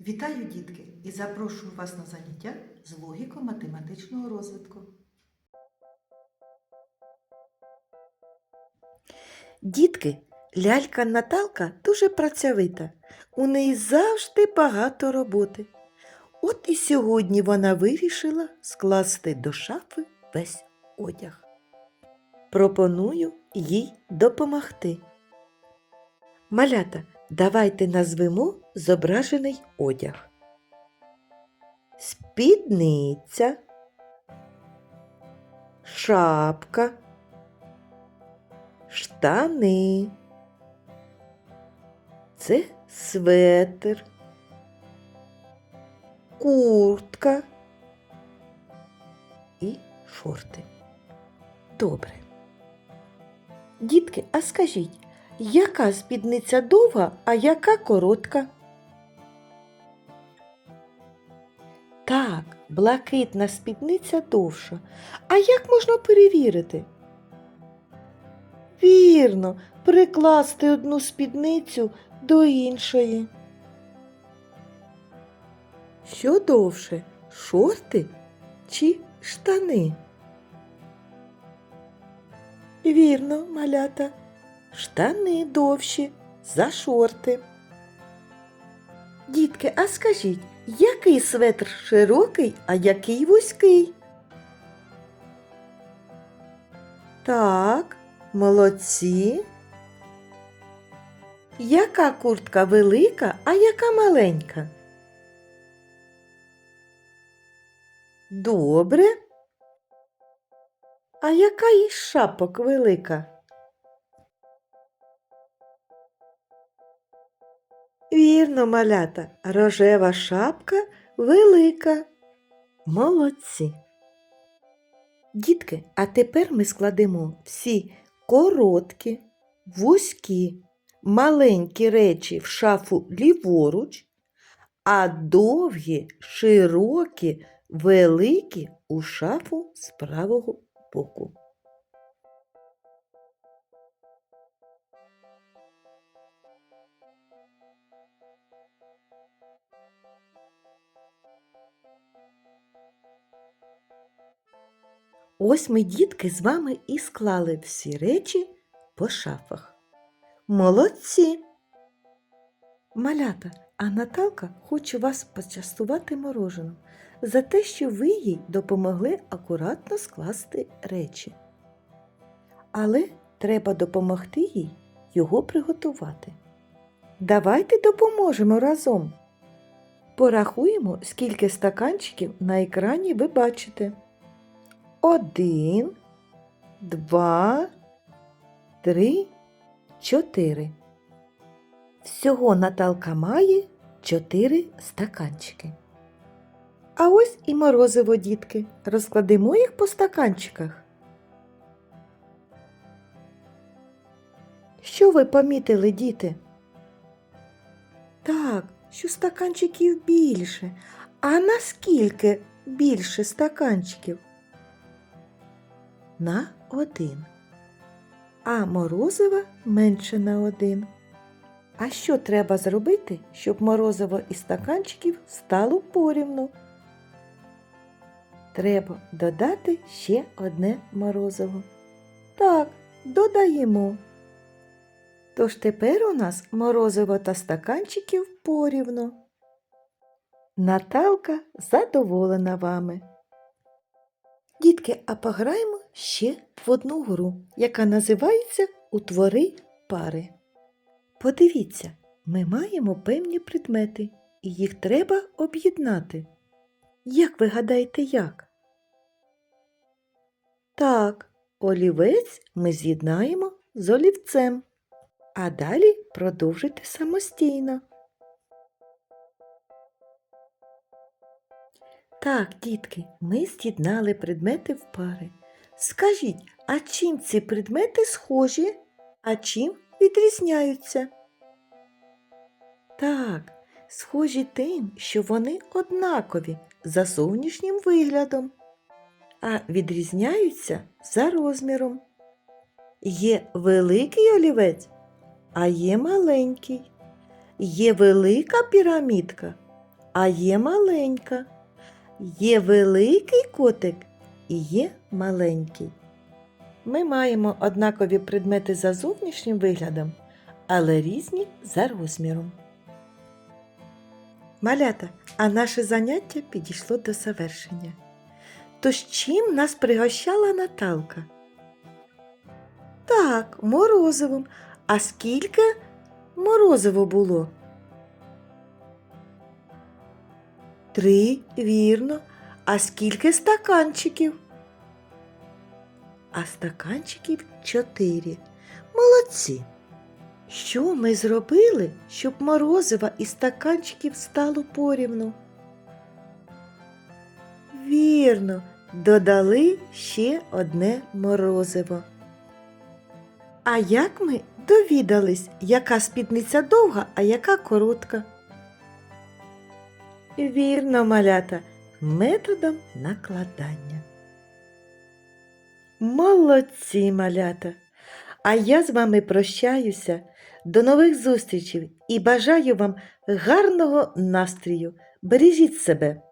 Вітаю, дітки, і запрошую вас на заняття з логіко-математичного розвитку. Дітки, лялька Наталка дуже працьовита. У неї завжди багато роботи. От і сьогодні вона вирішила скласти до шафи весь одяг. Пропоную їй допомогти. Малята, давайте назвемо зображений одяг. Спідниця, шапка, штани. Це светр, куртка і шорти. Добре. Дітки, а скажіть, яка спідниця довга, а яка коротка? Так, блакитна спідниця довша. А як можна перевірити? Вірно, прикласти одну спідницю до іншої. Що довше, шорти чи штани? Вірно, малята, штани довші за шорти. Дітки, а скажіть, який светр широкий, а який вузький? Так, молодці. Яка куртка велика, а яка маленька? Добре. А яка із шапок велика? Вірно, малята, рожева шапка велика. Молодці. Дітки, а тепер ми складемо всі короткі, вузькі, маленькі речі в шафу ліворуч, а довгі, широкі, великі у шафу з правого боку. Ось ми, дітки, з вами і склали всі речі по шафах. Молодці! Малята, а Наталка хоче вас почастувати мороженим за те, що ви їй допомогли акуратно скласти речі. Але треба допомогти їй його приготувати. Давайте допоможемо разом. Порахуємо, скільки стаканчиків на екрані ви бачите. Один, два, три, чотири. Всього Наталка має чотири стаканчики. А ось і морозиво, дітки. Розкладемо їх по стаканчиках. Що ви помітили, діти? Так, що стаканчиків більше. А наскільки більше стаканчиків? На один. А морозива менше на один. А що треба зробити, щоб морозиво із стаканчиків стало порівну? Треба додати ще одне морозиво. Так, додаємо. Тож тепер у нас морозиво та стаканчиків порівну. Наталка задоволена вами. Дітки, а пограємо ще в одну гру, яка називається Утвори пари. Подивіться, ми маємо певні предмети, і їх треба об'єднати. Як ви гадаєте, як? Так, олівець ми з'єднаємо з олівцем, а далі продовжити самостійно. Так, дітки, ми з'єднали предмети в пари. Скажіть, а чим ці предмети схожі, а чим відрізняються? Так, схожі тим, що вони однакові за зовнішнім виглядом, а відрізняються за розміром. Є великий олівець, а є маленький. Є велика пірамідка, а є маленька. Є великий котик і є маленький. Ми маємо однакові предмети за зовнішнім виглядом, але різні за розміром. Малята, а наше заняття підійшло до завершення. Тож чим нас пригощала Наталка? Так, морозивом. А скільки морозиво було? Три, вірно. А скільки стаканчиків? А стаканчиків чотири. Молодці. Що ми зробили, щоб морозива і стаканчиків стало порівну? Вірно, додали ще одне морозиво. А як ми довідались, яка спідниця довга, а яка коротка? Вірно, малята, методом накладання. Молодці, малята! А я з вами прощаюся. До нових зустрічей і бажаю вам гарного настрою. Бережіть себе!